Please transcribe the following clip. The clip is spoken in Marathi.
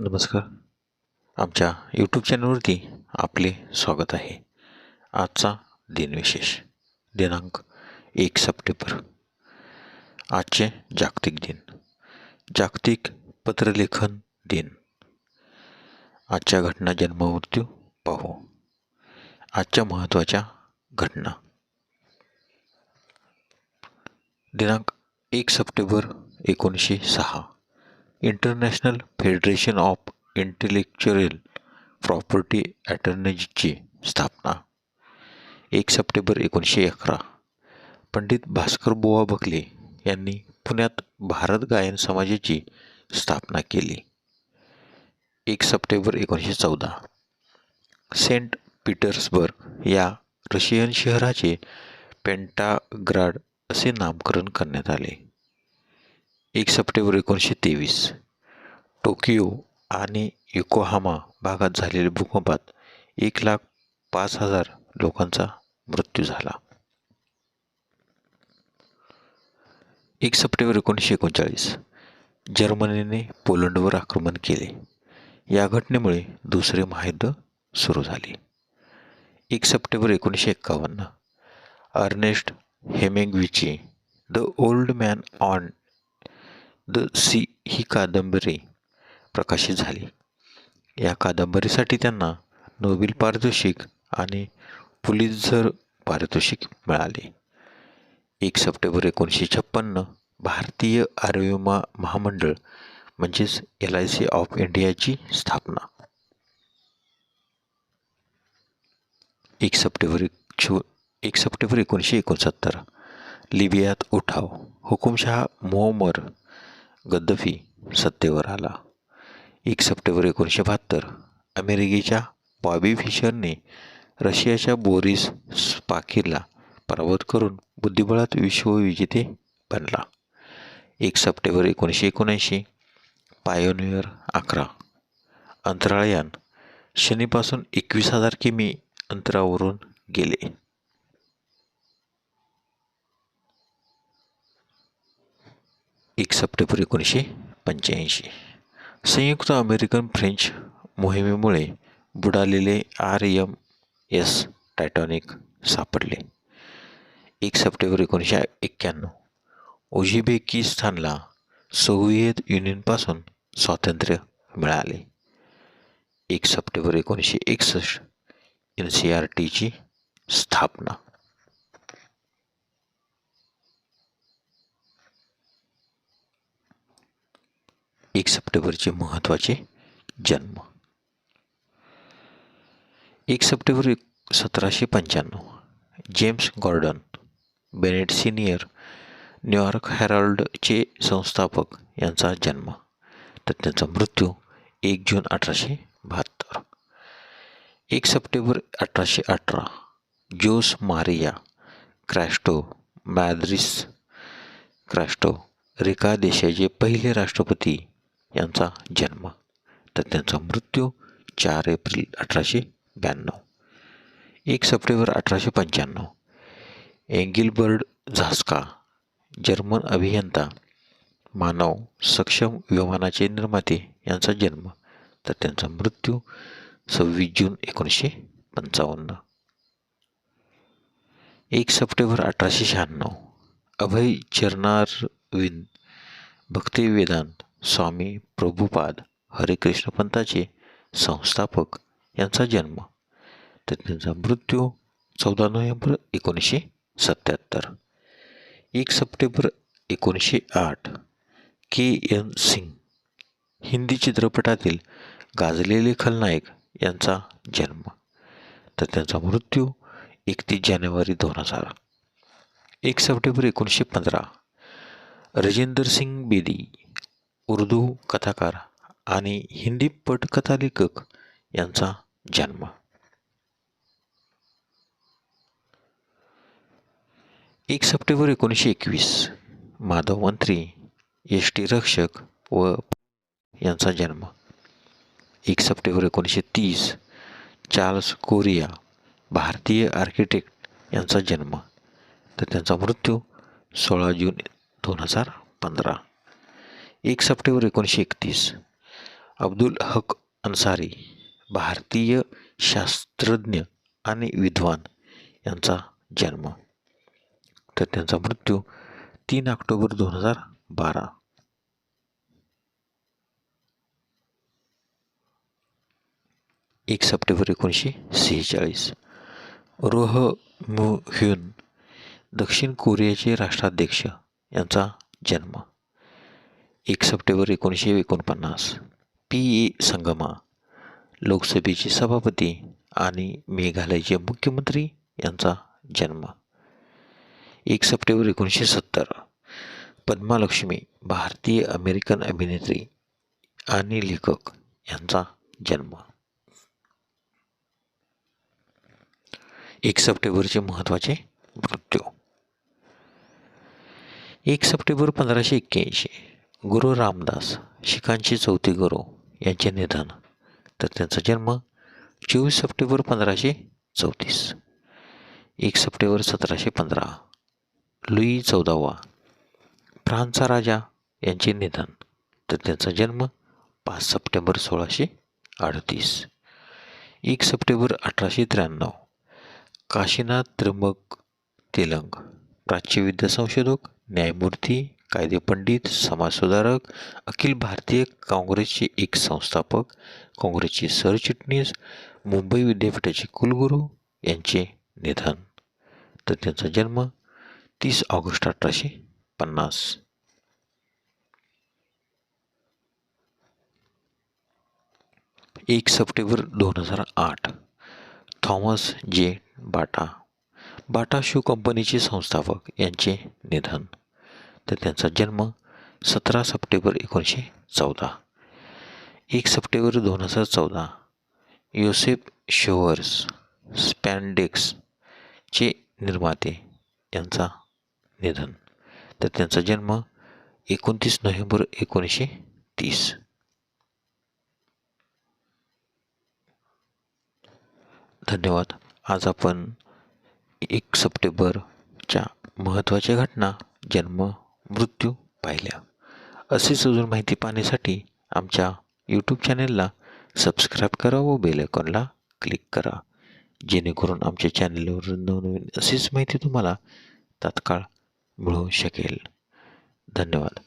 नमस्कार. आमच्या यूट्यूब चॅनलवरती आपले स्वागत आहे. आजचा दिनविशेष दिनांक एक सप्टेंबर. आजचे जागतिक दिन. जागतिक पत्रलेखन दिन. आजच्या घटना जन्ममृत्यू पाहू. आजच्या महत्त्वाच्या घटना. दिनांक एक सप्टेंबर एकोणीसशे सहा. International federation of intellectual property अटर्नजीची स्थापना. एक सप्टेंबर एकोणीसशे अकरा. पंडित भास्कर बुवा बकले यांनी पुण्यात भारत गायन समाजाची स्थापना केली. एक सप्टेंबर एकोणीसशे चौदा. सेंट पीटर्सबर्ग या रशियन शहराचे पेंटाग्राड असे नामकरण करण्यात आले. एक सप्टेंबर एकोणीसशे तेवीस टोकियो आणि योकोहामा भागात झालेल्या भूकंपात एक लाख पाच हजार लोकांचा मृत्यू झाला. एक सप्टेंबर एकोणीसशे एकोणचाळीस जर्मनीने पोलंडवर आक्रमण केले. या घटनेमुळे दुसरे महायुद्ध सुरू झाले. एक सप्टेंबर एकोणीसशे एक्कावन्न Ernest हेमेंग्विची the old man on the sea ही कादंबरी प्रकाशित झाली. या कादंबरीसाठी त्यांना नोबेल पारितोषिक आणि पुलिझर पारितोषिक मिळाले. एक सप्टेंबर एकोणीसशे छप्पन्न भारतीय आरोग्य महामंडळ म्हणजेच एल आय सी ऑफ इंडियाची स्थापना. एक सप्टेंबर एक एक सप्टेंबर एकोणीसशे एकोणसत्तर लिबियात उठाव. हुकुमशहा मोहम्मर गद्दफी सत्तेवर आला. एक सप्टेंबर एकोणीसशे बहात्तर अमेरिकेच्या बॉबी फिशरने रशियाच्या बोरिस स्पाकिरला पराभूत करून बुद्धिबळात विश्वविजेते बनला. एक सप्टेंबर एकोणीसशे एकोणऐंशी पायोनियर अकरा अंतराळयान शनीपासून एकवीस हजार किमी अंतरावरून गेले. एक सप्टेंबर एकोणीसशे पंच्याऐंशी. संयुक्त अमेरिकन फ्रेंच मोहिमेमुळे बुडालेले आर एम एस टायटॉनिक सापडले. एक सप्टेंबर एकोणीसशे एक्क्याण्णव. उझबेकिस्तानला सोव्हिएत युनियनपासून स्वातंत्र्य मिळाले. एक सप्टेंबर एकोणीसशे एकसष्ट. एन सी आर टीची स्थापना. एक सप्टेंबरचे महत्त्वाचे जन्म. एक सप्टेंबर सतराशे पंच्याण्णव. James Gordon Bennett senior New York हॅरॉल्डचे संस्थापक यांचा जन्म. तर त्यांचा मृत्यू एक जून अठराशे बहात्तर. एक सप्टेंबर अठराशे अठरा Jose Maria Castro Madriz Costa Rica देशाचे पहिले राष्ट्रपती यांचा जन्म तर त्यांचा मृत्यू चार एप्रिल अठराशे ब्याण्णव. एक सप्टेंबर अठराशे पंच्याण्णव. एंगिलबर्ड झास्का जर्मन अभियंता मानव सक्षम विमानाचे निर्माते यांचा जन्म तर त्यांचा मृत्यू सव्वीस जून एकोणीसशे पंचावन्न. एक सप्टेंबर अठराशे शहाण्णव. अभय चरणारविंद भक्ती वेदांत स्वामी प्रभुपाद हरेकृष्ण पंथाचे संस्थापक यांचा जन्म. तर त्यांचा मृत्यू चौदा नोव्हेंबर एकोणीसशे सत्याहत्तर. एक सप्टेंबर एकोणीसशे आठ के. एन. सिंग हिंदी चित्रपटातील गाजलेले खलनायक यांचा जन्म. तर त्यांचा मृत्यू एकतीस जानेवारी दोन हजार. एक सप्टेंबर एकोणीसशे पंधरा रजेंदर सिंग बेदी उर्दू कथाकार आणि हिंदी पटकथा लेखक यांचा जन्म. एक सप्टेंबर एकोणीसशे एकवीस माधव मंत्री एस टी रक्षक व यांचा जन्म. एक सप्टेंबर एकोणीसशे तीस चार्ल्स कोरिया भारतीय आर्किटेक्ट यांचा जन्म. तर त्यांचा मृत्यू सोळा जून दोन हजार पंधरा. एक सप्टेंबर एकोणीसशे एकतीस. अब्दुल हक अन्सारी भारतीय शास्त्रज्ञ आणि विद्वान यांचा जन्म. तर त्यांचा मृत्यू तीन ऑक्टोबर दोन हजार बारा. एक सप्टेंबर एकोणीसशे सेहेचाळीस. रोह मु ह्युन दक्षिण कोरियाचे राष्ट्राध्यक्ष यांचा जन्म. एक सप्टेंबर एकोणीसशे एकोणपन्नास. पी ए संगमा लोकसभेचे सभापती आणि मेघालयचे मुख्यमंत्री यांचा जन्म. एक सप्टेंबर एकोणीसशे सत्तर पद्मालक्ष्मी भारतीय अमेरिकन अभिनेत्री आणि लेखक यांचा जन्म. एक सप्टेंबरचे महत्त्वाचे मृत्यू. एक सप्टेंबर पंधराशे एक्क्याऐंशी गुरु रामदास शिखांची चौथी गुरु यांचे निधन. तर त्यांचा जन्म चोवीस सप्टेंबर पंधराशे चौतीस. एक सप्टेंबर सतराशे पंधरा. लुई चौदावा. फ्रान्सचा राजा यांचे निधन. तर त्यांचा जन्म पाच सप्टेंबर सोळाशे अडतीस. एक सप्टेंबर अठराशे त्र्याण्णव. काशीनाथ त्र्यंबक तेलंग. प्राच्यविद्या संशोधक न्यायमूर्ती कायदेपंडित समाजसुधारक अखिल भारतीय काँग्रेसचे एक संस्थापक काँग्रेसचे सरचिटणीस मुंबई विद्यापीठाचे कुलगुरू यांचे निधन. तर त्यांचा जन्म तीस ऑगस्ट अठराशे पन्नास. एक सप्टेंबर दोन हजार आठ Thomas J Bata. Bata shoe कंपनीचे संस्थापक यांचे निधन. तर त्यांचा जन्म सतरा सप्टेंबर एकोणीसशे चौदा. एक सप्टेंबर दोन हजार चौदा. योसेफ शोअर्स स्पॅन्डेक्सचे निर्माते यांचा निधन. तर त्यांचा जन्म एकोणतीस नोव्हेंबर एकोणीसशे तीस. धन्यवाद. आज आपण एक सप्टेंबरच्या महत्त्वाच्या घटना जन्म मृत्यू पाहिल्या. अशीच अजून माहिती पाहण्यासाठी आमच्या यूट्यूब चॅनेलला सबस्क्राईब करा व बेल आयकॉनला क्लिक करा. जेणेकरून आमच्या चॅनलवर नवनवीन अशीच माहिती तुम्हाला तात्काळ मिळू शकेल. धन्यवाद.